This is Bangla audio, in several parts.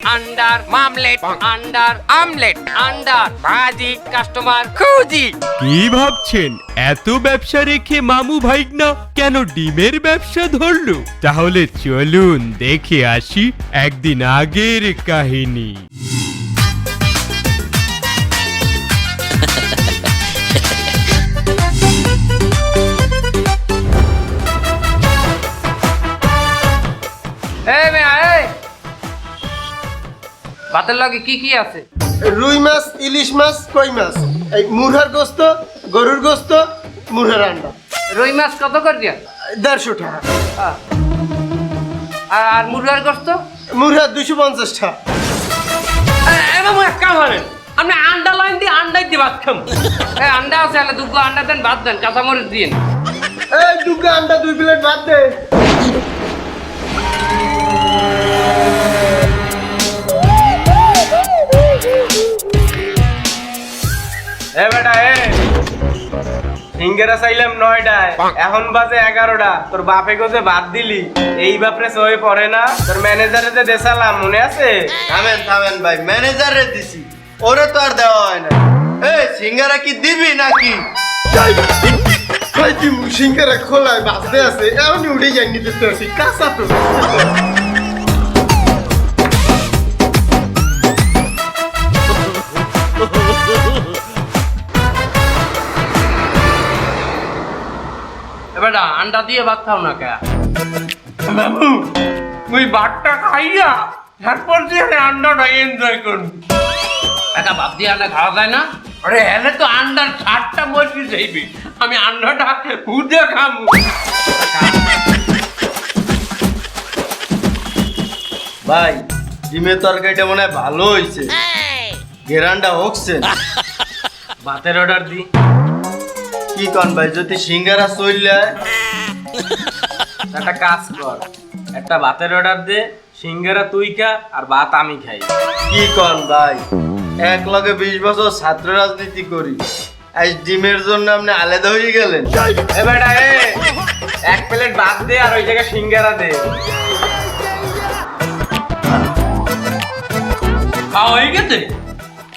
আন্ডার মামলেট আন্ডার আমলেট আন্ডার ভাজি কাস্টমার খুঁজি কি ভাবছেন? এত ব্যবসা রেখে মামু ভাইগনা কেন ডিমের ব্যবসা ধরলো? তাহলে চলুন দেখে আসি একদিন আগের কাহিনী। ভাতের লগে কি কি আছে? রুই মাছ ইলিশ মাছ কই মাছ? এই মুরহার গোস্ত গরুর গোস্ত মুরহার আন্ডা। রুই মাছ কত করে দিয়া? দেড়শো টাকা। আর মুরগার গোস্ত? মুরহার দুশো পঞ্চাশ টাকা। এবার এক কাম করেন। আপনি আন্ডা লাইন দিয়ে আন্ডাই দিয়ে ভাত খাম এই আন্ডা আছে তাহলে দুগো আন্ডা দেন ভাত দেন কাঁচামরিচ দিন এই দুগা আন্ডা দুই প্লেট ভাত দে। এ বেটা এ। সিঙ্গেরা চাইলাম নয়টায়। এখন বাজে এগারোটা। তোর বাপে গোজে বাদ দিলি এই বাপরে সই পড়ে না তোর ম্যানেজারে যে দেশালাম মনে আছে? থামেন থামেন ভাই ম্যানেজারে দিছি। ওরে তো আর দেওয়া হয় না। এই সিঙ্গারা কি দিবি নাকি? সিঙ্গারা খোলায় বাঁচতে আছে। এমনি উঠে যাই নিতে কাঁচা তো। আন্ডা দিয়ে ভাত খাও না কে? বাবু তুই ভাতটা খাইয়া তারপর আন্ডাটা এনজয় করবি। ভাত দিয়ে আন্ডা খাওয়া যায় না? আরে এলে তো আন্ডার ছাড়টা যাইবি। আমি আন্ডাটা উদে খাব। ভাই ডিমের তরকারিটা মনে হয় ভালো হয়েছে ঘেরানটা হকছে। ভাতের অর্ডার দি। কি কন ভাই যদি সিঙ্গারা চললে একটা কাজ কর। একটা ভাতের অর্ডার দে সিঙ্গারা তুই খা আর ভাত আমি খাই। কি কন ভাই? এক লগে বিশ বছর ছাত্র রাজনীতি করি। আজ ডিমের জন্য আপনি আলাদা হয়ে গেলেন। এ বেটা এ এক প্লেট ভাত দে আর ওই জায়গায় সিঙ্গারা দে। খাওয়া হয়ে গেছে?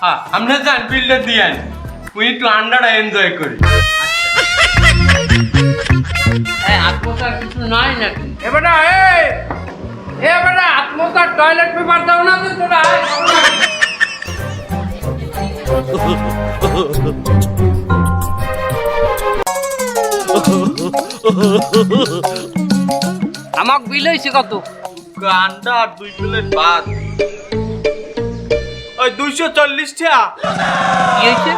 হ্যাঁ আমরা যান বিলটা দিয়ে আনি। তুই একটু আন্ডাটা এনজয় করি। আত্মতার কিছু নাই নাকি? এবারে এ এবারে আত্মতার টয়লেট পেপার দাও না তো তোরা। আমাক বিল হয়েছে কত? আন্ডা আর দুই প্লেট ভাত। ওই দুইশো চল্লিশ টা। কি হয়েছে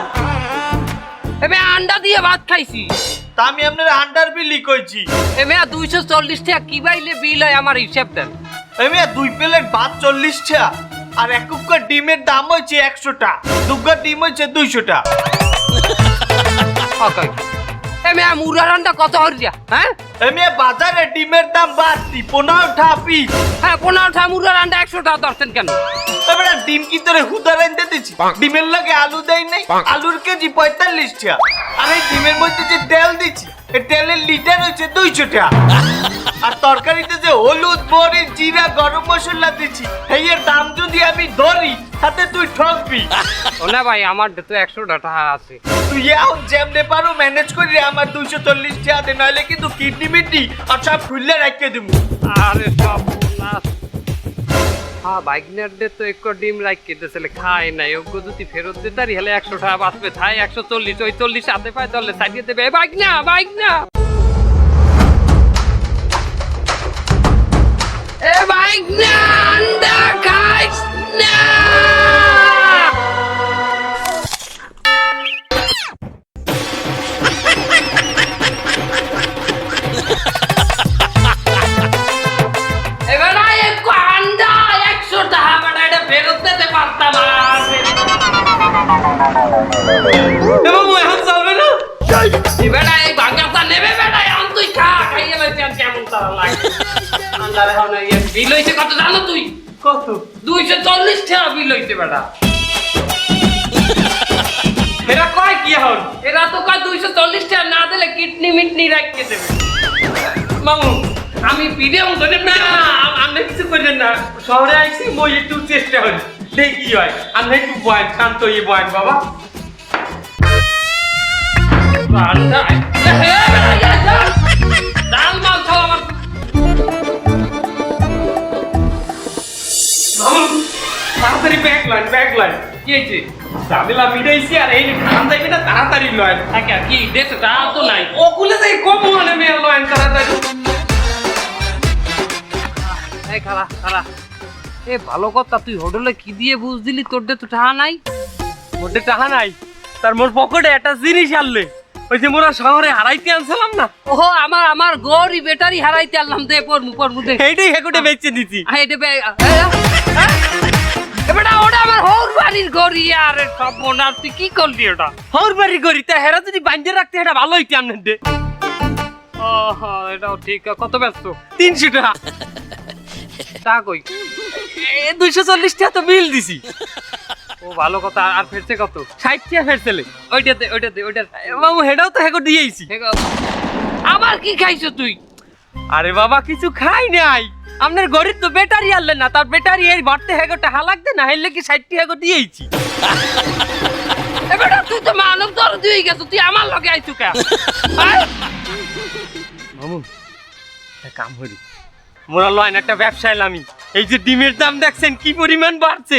এবে আন্ডা দিয়ে ভাত খাইছি। তা আমি আপনার আন্ডার বিলি কইছি। এমে দুইশো চল্লিশ টাকা কি বাইলে বিল হয় আমার হিসাব দেন আমি দুই প্লেট ভাত চল্লিশ টাকা আর এক কুকার ডিমের দাম হয়েছে একশোটা দুগ্গার ডিম হয়েছে দুইশোটা ওকে এমে আন্ডা কত হরিয়া হ্যাঁ? এমে বাজারে ডিমের দাম বাড়তি পোনাও ঠাপি হ্যাঁ পোনাও মুরার আন্ডা একশো টাকা দর্শন কেন? তারপরে ডিম কি তোরে হুদা রেন্দে দিছি? ডিমের লাগে আলু দেয় নাই আলুর কেজি পঁয়তাল্লিশ টাকা। আর এই ডিমের মধ্যে যে তেল দিচ্ছি এই তেলের লিটার হচ্ছে দুইশো টাকা। আর তরকারিতে যে হলুদ মরিচ জিরা গরম মশলা দিচ্ছি এই এর দাম যদি আমি ধরি তাতে তুই ঠকবি। ও না ভাই আমার তো একশো টাকা আছে। তুই এখন যেমনে পারো ম্যানেজ করি আমার দুইশো চল্লিশ টাকা দে নইলে কিন্তু কিডনি মিডনি আর সব খুললে রেখে দিব। আরে সব হ্যাঁ বাইকনারদের তো একটু ডিম লাইক কেটেছিল খায় নাই। ওগো যদি ফেরত দিতে তারি হলে একশো টাকা বাঁচবে। তাই একশো চল্লিশ ওই চল্লিশ হাতে পায় চললে সাইডে দেবে। বাইক না বাইক না বাইক না আন্ডা খাইস না। এবার একটু আন্ডা একশো টাকা এটা ফেরত দিতে পারতাম এবং এখন চলবে না? বেটা এই ভাঙাটা নেবে বেটা এখন তুই খা খাইয়ে লইতে কেমন তারা লাগে। আমি কিছু করেন না শহরে আইছি মই একটু চেষ্টা করি দেখি হয় আপনি একটু বয়েন শান্ত হয়ে বয়েন বাবা বান্দা তাড়াতাড়ি ব্যাগ লয় ব্যাগ লয় কি হয়েছে? ঝামেলা মিটাইছি আর এই খান যাইবে না তাড়াতাড়ি লয় থাকে কি দেশে যাও তো নাই। ওগুলো যাই কম মানে মেয়ে লয় তাড়াতাড়ি। এই খালা খালা। এ ভালো কথা তুই হোটেলে কি দিয়ে বুঝ দিলি? তোর তো টাকা নাই। মোটে টাকা নাই। তার মোর পকেটে একটা জিনিস আনলে। ওই যে মোরা শহরে হারাইতে আনছিলাম না? ওহো আমার আমার গড়ি ব্যাটারি হারাইতে আনলাম। দে পর পড়মু দে। এইটাই হেকুটে বেচে দিছি। আহ, এটা এবারে ওটা আমার হৌর বাড়ির গড়ি আরে তুই কি করলি ওটা? হর বাড়ি করি তা হেরা যদি রাখতে এটা ভালো হইতে আমনে দে। এটাও ঠিক কত ব্যস্ত? তিনশো টাকা। টাকা কই? দুইশো চল্লিশ টাকা তো বিল দিছি। ও ভালো কথা আর ফেরছে কত? ষাট টাকা ফেরছেলে ওইটাতে ওইটাতে ওইটা মামু হেটাও তো হেকো দিয়েছি আবার কি খাইছো তুই? আরে বাবা কিছু খাই নাই। আপনার গরিব তো ব্যাটারি আনলেন না তার ব্যাটারি এই বাড়তে হেগো টাকা লাগবে না হেললে কি ষাটটি হেগো দিয়েছি এবারে তুই তো মানব দর দিয়ে গেছো তুই আমার লগে আইছু কে মামু একটা কাম করি। মোরা লয়ন একটা ব্যবসা এলামি এই যে ডিমের দাম দেখছেন কি পরিমাণ বাড়ছে?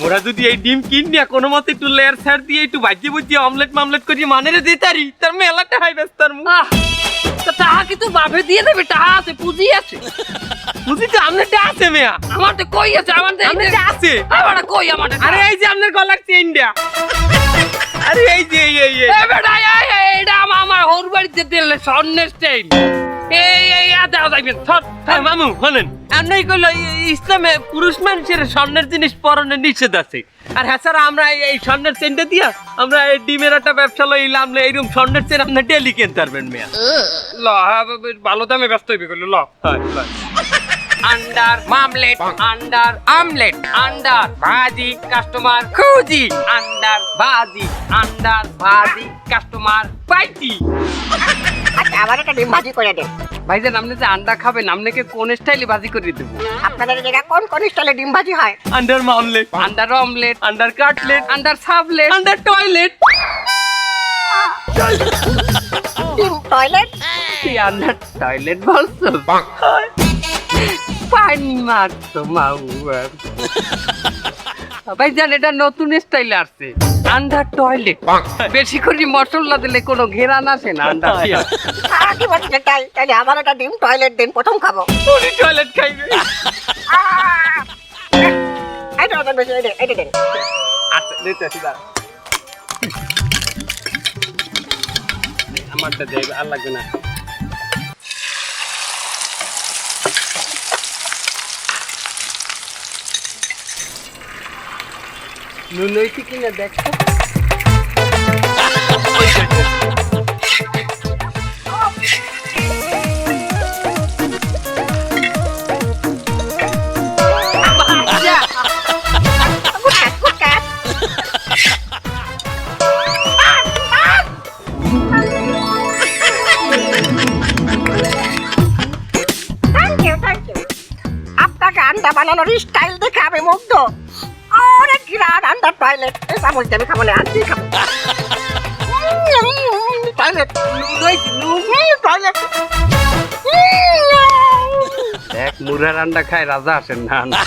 মোরা যদি এই ডিম কিনিয়া কোনো মতে একটু লেয়ার ছাড় দিয়ে একটু ভাজিয়ে ভুজিয়ে অমলেট মামলেট করিয়ে মানেরে দিতারি তার মেলাটা হাই ব্যস্ত তার মুখ। তা টাকা কি তুই বাপে দিয়ে দেবে টাকা আছে পুঁজি আছে। বুঝি তো আপনারটা আছে মেয়া। আমার তো কই আছে আমার তো আপনারটা আছে? আমার কই আমার আরে এই যে আপনার গলার চেইনটা। আরে এই যে এই এই এই। বেটা এই এই, এটা আমার আমার হোর বাড়িতে দিলে স্বর্ণের স্টাইল এই এই আদা যাইবেন থর হ্যাঁ মামু বলেন। আপনি কইলো ইসলামে পুরুষ মানুষের স্বর্ণের জিনিস পরনে নিষেধ আছে। আর হ্যাঁ স্যার আমরা এই- এই স্বর্ণের চেনটা দিয়া আমরা এই ডিমের একটা ব্যবসা লইলাম এইরকম স্বর্ণের চেন আপনি ডেলি কিনতে পারবেন মেয়া। ল হ্যাঁ, ভালো দামে ব্যস্ত হইবে কইলো ল। আন্ডার মামলেট আন্ডার আমলেট আন্ডার ভাজি কাস্টমার খুজি। আন্ডার ভাজি আন্ডার ভাজি কাস্টমার পাইতি। আচ্ছা আমার একটা ডিম ভাজি করে দেন। ভাইজান আপনি যে আন্ডা খাবেন আপনাকে কোন স্টাইলে ভাজি করে দেবো? আপনাদের জায়গায় কোন কোন স্টাইলে ডিম ভাজি হয়? আন্ডার মামলেট। আন্ডার অমলেট আন্ডার কাটলেট আন্ডার সাবলেট আন্ডার টয়লেট। টয়লেট? আন্ডার টয়লেট বলছো? পানি মারতো মাউয়ার ভাইজান এটা নতুন স্টাইল আসছে। আন্ডার টয়লেট বেশি করে মশলা দিলে কোনো ঘেরান আসে না আন্ডার তাহলে আমার একটা ডিম টয়লেট দিন প্রথম খাব। উনি টয়লেট খাইবে। আচ্ছা আমারটা দেবে আর লাগবে না। নুন হইছে কিনা দেখো আপনাকে আন্ডা বানানোর স্টাইল দেখে আমি মুগ্ধ। আন্ডার টয়লেট এই চামচ দিয়ে আমি খাব না আন্টি খাব? টয়লেট টয়লেট এক মুরার আন্ডা খায় রাজা আসেন না না।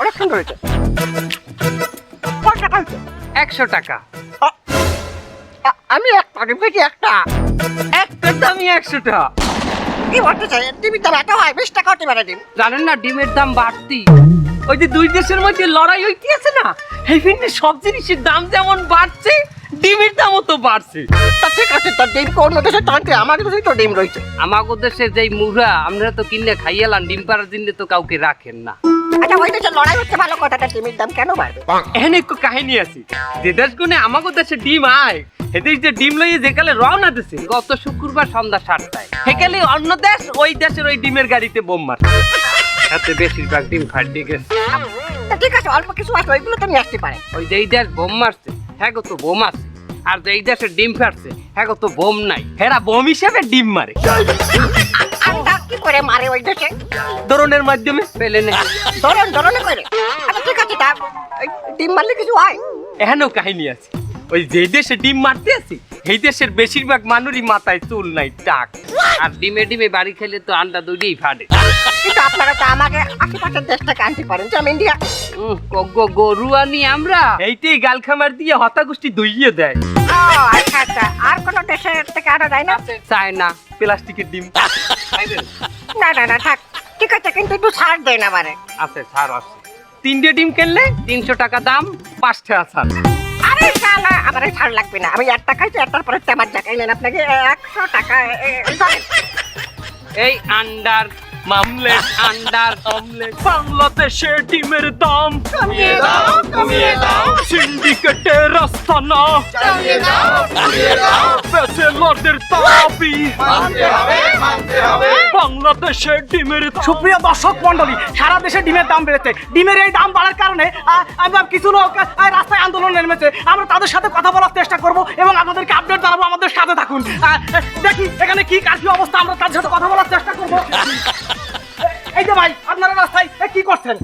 অনেক সুন্দর হয়েছে। কত টাকা হয়েছে? একশো টাকা। আমি একটা ডিমেছি একটা। একটা দামি একশো টাকা কি বলতে চাই? ডিমের দাম এত হয় বিশ টাকা হতে পারে ডিম জানেন না ডিমের দাম বাড়তি। ওই যে দুই দেশের মধ্যে লড়াই হইতে আছে না এই ফিন্ডে সব জিনিসের দাম যেমন বাড়ছে ডিমের দামও তো বাড়ছে। তা ঠিক আছে তোর ডিম কোন দেশে টানতে আমার দেশেই তো ডিম রয়েছে। আমাগো দেশে যেই মুরা আপনারা তো কিনে খাইয়ালান ডিম পাড়ার দিনে তো কাউকে রাখেন না। আচ্ছা ওই দেশে লড়াই হচ্ছে ভালো কথাটা ডিমের দাম কেন বাড়বে? এখানে একটু কাহিনী আছে। যে দেশগুনে আমাকে দেশে ডিম আয় এদেশ যে ডিম লইয়ে যেকালে রওনা দিছে গত শুক্রবার সন্ধ্যা সাতটায়। সেকালে অন্য দেশ ওই দেশের ওই ডিমের গাড়িতে বোম মার সাথে বেশিরভাগ ডিম ফাটিয়ে গেছে। ঠিক আছে অল্প কিছু আছে ওইগুলো তো নিয়ে আসতে পারে। ওই যেই দেশ বোম মারছে হ্যাঁ গো তো বোম আছে। আর যেই দেশে ডিম ফাটছে হ্যাঁ গো তো বোম নাই। হেরা বোম হিসেবে ডিম মারে। আন্ডা কি করে মারে ওই দেশে? ধরনের মাধ্যমে পেলে নে ধরন ধরনে করে। আচ্ছা ঠিক আছে তা ডিম মারলে কিছু হয়? কাহিনী আছে। ওই যে দেশে ডিম মারতে আছে এই দেশের বেশিরভাগ মানুষই মাথায় চুল নাই টাক। আর ডিমে ডিমে বাড়ি খেলে তো আন্ডা দুইটাই ফাটে। কিন্তু আপনারা তো আমাকে আশেপাশের দেশ থেকে আনতে পারেন ইন্ডিয়া। উহ, গ- গ- গরু আনি আমরা। এইটাই গাল খামার দিয়ে হতাগুষ্টি দইয়ে দেয়। আচ্ছা আচ্ছা। আর কোনো দেশের থেকে আনা যায় না? চায়না প্লাস্টিকের ডিম। না না না থাক। ঠিক আছে কিন্তু একটু ছাড় দেন আমারে। আছে ছাড় আছে। তিনটে ডিম কিনলে তিনশো টাকা দাম পাঁচটা ছাড়। আমার ছাড় লাগবে না আমি একটা খাইছি একটার পরে আমার জায়গায় নেন আপনাকে একশো টাকা। এই আন্ডার মামলেট আন্ডার অমলেট। বাংলাদেশে ডিমের দাম কমিয়ে দাও, কমিয়ে দাও। সিন্ডিকেটের রাস্তা না। ব্যাচেলরদের দাবি। বাংলাদেশে ডিমের সুপ্রিয় দর্শক মন্ডলী সারা দেশে ডিমের দাম বেড়েছে। ডিমের এই দাম বাড়ার কারণে আমরা কিছু লোক রাস্তায় আন্দোলন নেমেছে। আমরা তাদের সাথে কথা বলার চেষ্টা করব এবং আপনাদেরকে আপডেট জানাব আমাদের সাথে থাকুন। দেখি এখানে কি কার্ফিউ অবস্থা আমরা তাদের সাথে কথা বলার চেষ্টা করব। এই যে ভাই, আপনারা রাস্তায় কি করছেন?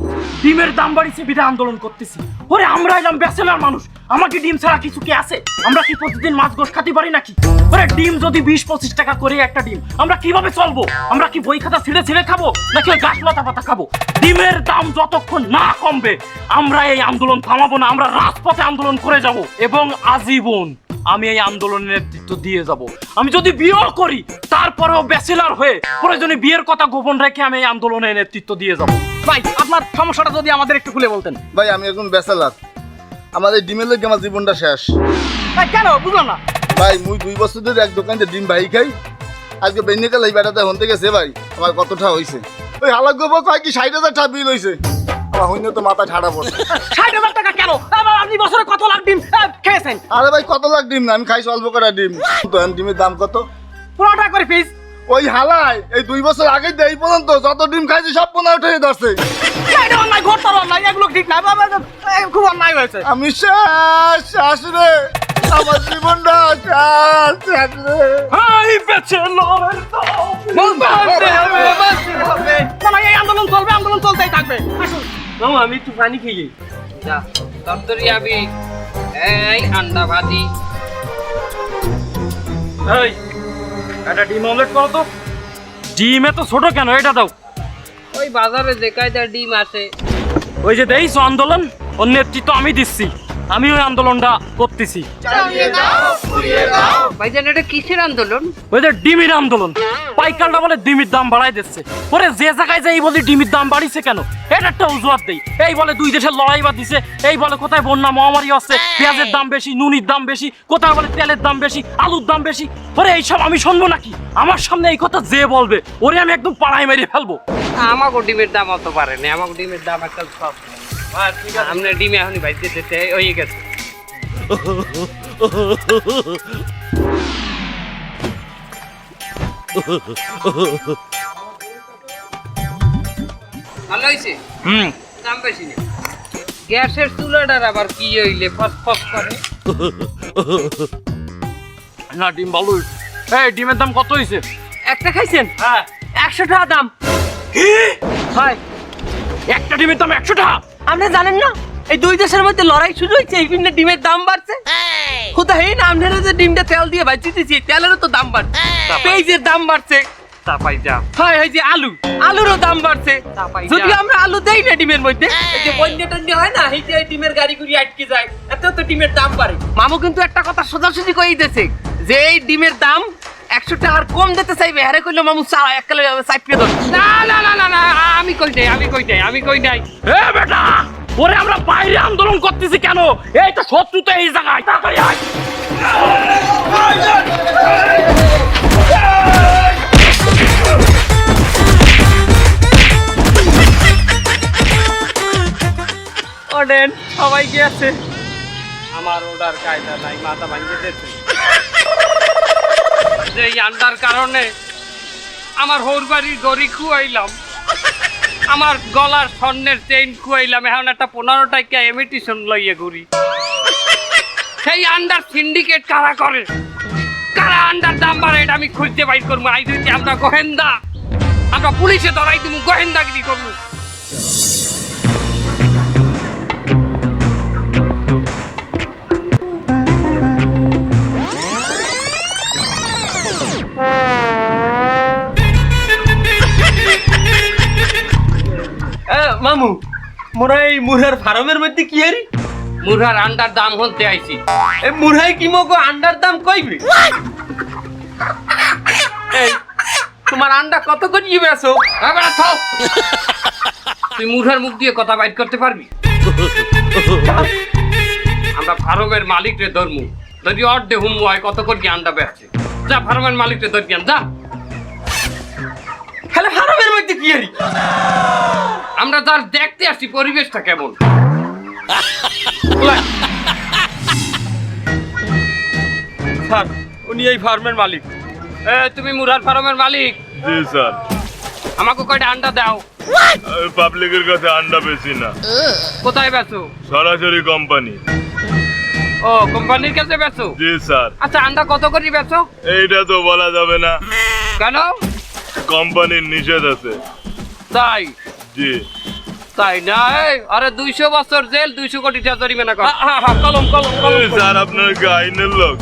ডিমের দাম বাড়িছে আন্দোলন করতেছি। ওরে, আমরা এলাম ব্যাচেলার মানুষ। আমাকে ডিম ছাড়া কিছু আছে? আমরা কি প্রতিদিন মাছ গোশ খাতে পারি নাকি? ওরে, ডিম যদি বিশ পঁচিশ টাকা করে একটা ডিম, আমরা কীভাবে চলবো? আমরা কি বই খাতা ছিঁড়ে ছিঁড়ে খাব? নাকি গাছ লতা পাতা খাব? ডিমের দাম যতক্ষণ না কমবে, আমরা এই আন্দোলন থামাবো না, আমরা রাজপথে আন্দোলন করে যাব এবং আজীবন আমি এই আন্দোলনের নেতৃত্ব দিয়ে যাব। আমি যদি বিয়েও করি তারপরেও ব্যাচেলার হয়ে প্রয়োজনে বিয়ের কথা গোপন রেখে আমি এই আন্দোলনের নেতৃত্ব দিয়ে যাব। ভাই আপনার সমস্যাটা যদি আমাদের একটু খুলে বলতেন। ভাই আমি এখন বেসালার আমাদের ডিমের লোক আমার জীবনটা শেষ। ভাই কেন? বুঝলাম না। ভাই মুই দুই বছর ধরে এক দোকানে ডিম ভাই খাই। আজকে বেন্যকাল এই বেটাতে হতে গেছে ভাই। আমার কতটা হয়েছে ওই হালাক গোবর কয় কি? ষাট হাজার টাকা বিল হয়েছে আমার হইন তো মাথা ঠাড়া পড়ছে। ষাট হাজার টাকা কেন? আপনি বছরে কত লাখ ডিম খেয়েছেন? আরে ভাই কত লাখ ডিম না? আমি খাইছি অল্প কটা ডিম। তো ডিমের দাম কত? পনেরো টাকা করে পিস ওই হালাই এই দুই বছর আগে দেই পর্যন্ত যত ডিম খাইছি সব পনেরো উঠে ধরছে অন্যায় এগুলো ঠিক না। খুব অন্যায় হয়েছে। আমি শেষ রে। আমার জীবনটা শেষ রে। হাই না, এই আন্দোলন চলবে আন্দোলন চলতেই থাকবে। আসুন। মামা আমি একটু পানি খেয়ে যা তরতরি আবি। এই আন্ডা ভাজি। এই একটা ডিম অমলেট করো তো। ডিম এত ছোট কেন এটা দাও। ওই বাজারে যে কায়দা ডিম আছে। ওই যে আন্দোলন ওর নেতৃত্ব আমি দিচ্ছি। আমি ওই আন্দোলনটা করতেছি। ভাইজান এটা কিসের আন্দোলন? ওই যে ডিমির আন্দোলন। পাইকারটা বলে ডিমির দাম বাড়াই দিচ্ছে। ওরে যে জায়গায় যাই বলি ডিমির দাম বাড়িছে কেন? এটা একটা অজুহাত দেই। এই বলে দুই দেশের লড়াই বা দিছে এই বলে কোথায় বন্যা মহামারী আছে পেঁয়াজের দাম বেশি নুনির দাম বেশি কোথায় বলে তেলের দাম বেশি আলুর দাম বেশি? ওরে এইসব আমি শুনব নাকি? আমার সামনে এই কথা যে বলবে ওরে আমি একদম পাড়ায় মেরে ফেলব। আমাকে ডিমের দাম অত পারে না আমাকে ডিমের দাম একটা সব। আমরা ডিমে এখনই ভাই দিতে হয়ে গেছে। ভালো হয়েছে? হুম। দাম বেশি না গ্যাসের চুলাটার আবার কি হইলে ফস ফস করে? না ডিম ভালো এই ডিমের দাম কত হয়েছে? একটা খাইছেন? হ্যাঁ। একশো টাকা দাম। কি? হাই একটা ডিমের দাম একশো টাকা? আপনি জানেন না এই দুই দেশের মধ্যে লড়াই শুরু হয়েছে এই জন্য ডিমের দাম বাড়ছে। কোথা হেই না আপনারা যে ডিমটা তেল দিয়ে ভাজি দিয়েছি তেলেরও তো দাম বাড়ছে। পেঁয়াজের দাম বাড়ছে। যা। হয় হয় যে আলু আলুরও দাম বাড়ছে। যদি আমরা আলু দেই না ডিমের মধ্যে যে বন্যা টন্যা হয় না এই যে ডিমের গাড়ি গুড়ি আটকে যায় এত তো ডিমের দাম বাড়ে। মামু কিন্তু একটা কথা সোজাসুজি কই দিতেছে যে এই ডিমের দাম একশো টাকার কম দিতে চাইবে হারে কইলো মামু চা এককালে চাইপিয়ে ধর। না না না না না আমি কই নাই আমি কই নাই আমি কই নাই। এ বেটা! ওরে আমরা বাইরে আন্দোলন করতেছি কেন? এই তো শত্রু তো এই জায়গায় তাড়াতাড়ি আয়। ওডেন সবাই গিয়েছে আমার ওডার কায়দা নাই মাথা ভাঙিয়ে দিয়েছে। যে আন্ডার কারণে আমার হোর বাড়ির গড়ি খুয়াইলাম, আমার গলার স্বর্ণের চেইন খুয়াইলাম, এখন একটা পনেরো টাকা এমিটিশন লইয়ে ঘুরি। সেই আন্ডার সিন্ডিকেট কারা করে? কারা আন্ডার দাম বাড়ে এটা আমি খুঁজতে বাইর করব? আই আমরা গোহেন্দা আমরা পুলিশে ধরাই দিব গোয়েন্দাগিরি করব। মামু মোরা এই মুরার ফার্মের মধ্যে কি হারি মুরহার আন্ডার দাম হতে আইছি। এই মুরাই কি মগো আন্ডার দাম কইবে? এই তোমার আন্ডা কত করে বেছো এবার থাও তুই মুরহার মুখ দিয়ে কথা বাইট করতে পারবি? আমরা ফার্মের মালিক রে ধর্মু। যদি অর্ধে হুম হয় কত করে আন্ডা বেচছে? যা ফার্মের মালিক রে ধরবি যা। খালি ফার্মের মধ্যে কি হারি আমরা তার দেখতে আসছি পরিবেশটা কেমন? স্যার উনি এই ফার্মের মালিক। এ, তুমি মুরার ফার্মের মালিক? জি স্যার। আমাকে কয়টা আন্ডা দাও। পাবলিকের কাছে আন্ডা বেশি না। কোথায় বেচো? সরাসরি কোম্পানি। ও কোম্পানির কাছে বেচো? জি স্যার। আচ্ছা আন্ডা কত করে বেচো? এইটা তো বলা যাবে না। কেন? কোম্পানির নিষেধ আছে। তাই? জি। তাই না? আরে দুইশো বছর জেল দুইশো কোটি টাকা জরিমানা কর। কলম কলম কলম স্যার আপনার কি আইনের লোক।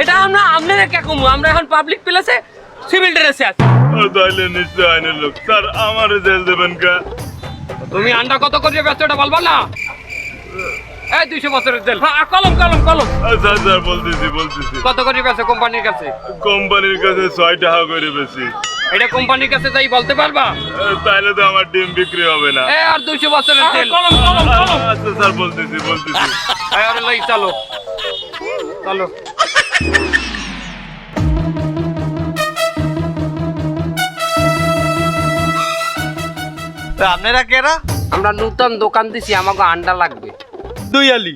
এটা আমরা আপনারা কে কমু? আমরা এখন পাবলিক প্লেসে সিভিল ড্রেসে আছি। তাইলে নিশ্চয় আইনের লোক। স্যার আমারে জেল দেবেন কা? তুমি আন্ডা কত করে বেচো এটা বলবা না? এই দুইশো বছরের জেল। হ্যাঁ কলম কলম কলম। স্যার স্যার বলতেছি বলতেছি। কত করে বেচো কোম্পানির কাছে? কোম্পানির কাছে ছয় টাকা করে বেশি এটা কোম্পানির কাছে যাই বলতে পারবা? তাইলে তো আমার ডিম বিক্রি হবে না। এ আর দুইশো বছরের জেল কলম কলম কলম। আচ্ছা স্যার বলতেছি বলতেছি। আরে লই চলো। চলো। আপনারা কেরা? আমরা নতুন দোকান দিছি আমাকে আন্ডা লাগবে। দুইয়ালি।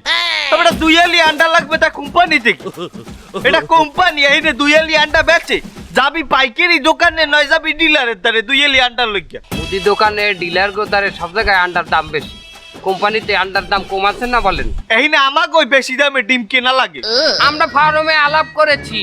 দুই আলি আন্ডা লাগবে তা কোম্পানি থেকে এটা কোম্পানি এই রে আলি আন্ডা বেচে। যাবি পাইকারি দোকানে নয় যাবি ডিলারের দ্বারে দুইয়ালি আন্ডা লইয়া মুদি দোকানে ডিলার গোদারে সব জায়গায় আন্ডার দাম বেশি। কোম্পানিতে আন্ডার দাম কম আছে না বলেন? এই না আমাকে ওই বেশি দামে ডিম কেনা লাগে। আমরা ফার্মে আলাপ করেছি।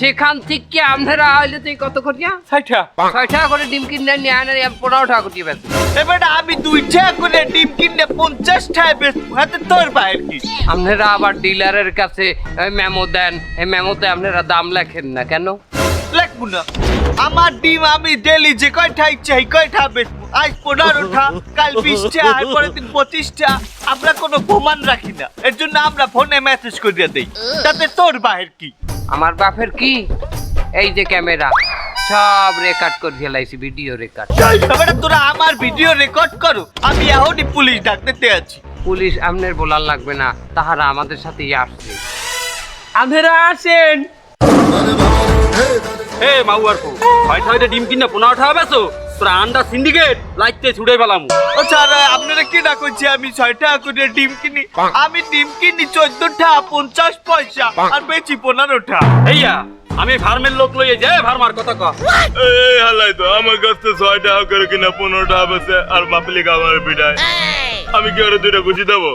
সেখান থেকে আপনারা আইলে তুই কত করিয়া ষাটটা ছয় টাকা করে ডিম কিনে নিয়ে আনে পনেরো টাকা করিয়ে বেচে। এবারে আমি দুই টাকা করে ডিম কিনলে পঞ্চাশ টাকা বেচবো হাতে তোর বাইর কি? আপনারা আবার ডিলারের কাছে মেমো দেন এই মেমোতে আপনারা দাম লেখেন না কেন? লাগবো না। আমার ডিম আমি ডেলি যে কয়টা ইচ্ছা কয়টা বেচবো। আজ পনেরোটা কাল বিশটা আর পরের দিন পঁচিশটা। আমরা কোনো প্রমাণ রাখি না। এর জন্য আমরা ফোনে মেসেজ করিয়া দেই। তাতে তোর বাহির কি? আমার বাপের কি? এই যে ক্যামেরা। সব রেকর্ড করে ফেলাইছি ভিডিও রেকর্ড এবারে তোরা আমার ভিডিও রেকর্ড করো। আমি এখনই পুলিশ ডাকতে আছি। পুলিশ আপনার বলার লাগবে না। তাহারা আমাদের সাথেই আসছে। আন্ধেরা আসেন। এ মাউয়ার পো ছয়টা হইতে ডিম কিনা পনেরো টাকা বেছো তোরা আন্ডা সিন্ডিকেট লাইতে ছুড়ে পেলামু। ও স্যার আপনারা কি ডাকছি? আমি ছয় টাকা করে ডিম কিনি। আমি ডিম কিনি চোদ্দ টাকা পঞ্চাশ পয়সা আর বেচি পনেরো টাকা এইয়া আমি ফার্মের লোক লইয়ে যে ফার্মার কথা ক। এই হালাই তো আমার কাছ থেকে ছয় টাকা করে কিনা পনেরো টাকা বেছে আর পাবলিক আমার পিঠায় আমি কি ওরা দুইটা গুছি দেবো?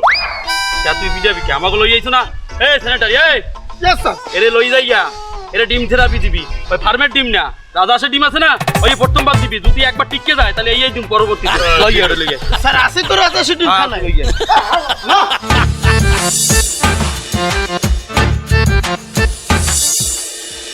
যা তুই বিজাবি কি? আমাকে লই আইছো না? এ স্যানিটারি এই! ইয়েস স্যার এরে লই যাইয়া এরে ডিম থেরাপি দিবি। ওই ফার্মের ডিম না। দাদা সে ডিম আছে না? ওই প্রথম বার দিবি। যদি একবার টিকে যায় তাহলে এই ডিম পরবর্তী লই আরে লই স্যার আছে তো রাজা সে হ্যাঁ, খানা। লই না।